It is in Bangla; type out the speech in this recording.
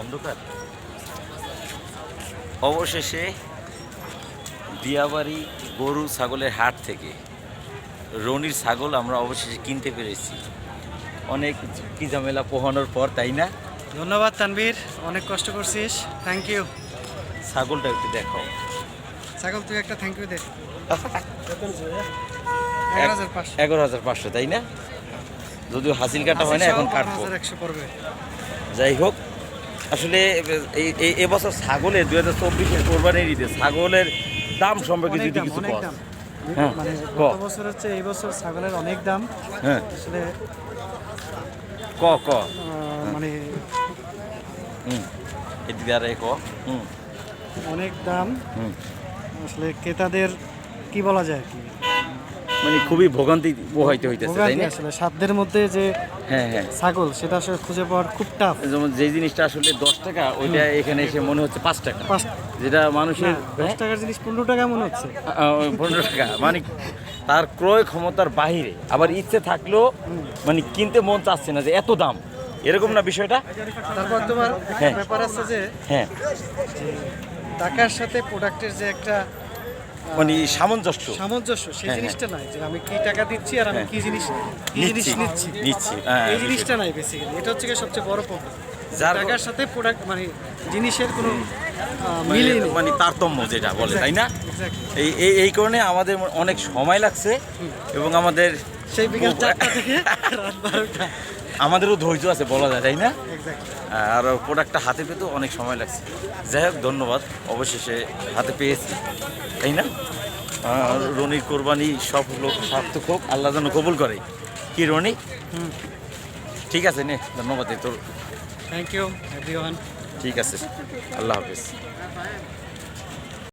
অন্ধকার অবশেষে দিয়াবাড়ি গরু ছাগলের হাট থেকে রনির ছাগল আমরা অবশেষে কিনতে পেরেছি। অনেক কি ঝামেলা পোহানোর পর তাই না? ধন্যবাদ তানবীর অনেক কষ্ট করছিস। থ্যাংক ইউ ছাগলটা একটু দেখাও। ছাগল তুই একটা থ্যাংক ইউ দে। পাঁচশো। এগারো হাজার পাঁচশো তাই না? যদিও হাসিল কাটা হয় না এখন কাটবো। একশো পড়বে। যাই হোক আসলে এই এই- এবছর ছাগলের দু হাজার চব্বিশের কোরবানির ঈদে ছাগলের দাম সম্পর্কে যদি দাম। কিছু হ্যাঁ, মানে। গত বছর হচ্ছে এই বছর ছাগলের অনেক দাম। হ্যাঁ। আসলে ক ক। মানে এদিকে আর ক। হুম। অনেক দাম। আসলে ক্রেতাদের কি বলা যায় কি? মানে খুবই ভোগান্তি পোহাইতে হইতেছে তাই না? আসলে সাধ্যের মধ্যে যে হ্যাঁ হ্যাঁ। ছাগল সেটা আসলে খুঁজে পাওয়ার খুব টাফ যেমন যে জিনিসটা আসলে দশ টাকা ওইটা এখানে এসে মনে হচ্ছে পাঁচ টাকা। যেটা মানুষের দশ টাকার জিনিস পনেরো টাকা মনে হচ্ছে। পনেরো টাকা মানে তার ক্রয় ক্ষমতার বাহিরে। আবার ইচ্ছে থাকলেও মানে কিনতে মন চাচ্ছে না যে এত দাম। এরকম না বিষয়টা? তারপর তোমার হ্যাঁ। ব্যাপার আছে যে হ্যাঁ। টাকার সাথে প্রোডাক্টের যে একটা মানে সামঞ্জস্য। সামঞ্জস্য সেই হ্যাঁ, জিনিসটা নাই যে আমি কি টাকা দিচ্ছি আর আমি হ্যাঁ। কি জিনিস কি জিনিস নিচ্ছি। নিচ্ছি হ্যাঁ, এই জিনিসটা নাই বেসিক্যালি এটা হচ্ছে সবচেয়ে বড় প্রবলেম যার টাকার সাথে প্রোডাক্ট মানে জিনিসের কোনো মানে- মানে তারতম্য যেটা বলে তাই না? এই এই এই কারণে আমাদের অনেক সময় লাগছে এবং আমাদের সেই বিকাল চারটা থেকে রাত বারোটা। আমাদেরও ধৈর্য আছে বলা যায় তাই না? আর প্রোডাক্টটা হাতে পেতেও অনেক সময় লাগছে। যাই হোক ধন্যবাদ। অবশেষে হাতে পেয়েছি তাই না? রনির কোরবানি সব লোক সার্থক হোক আল্লাহ যেন কবুল করে। কি রনি? ঠিক আছে নে ধন্যবাদ তোর। থ্যাংক ইউ ঠিক আছে আল্লাহ হাফিজ।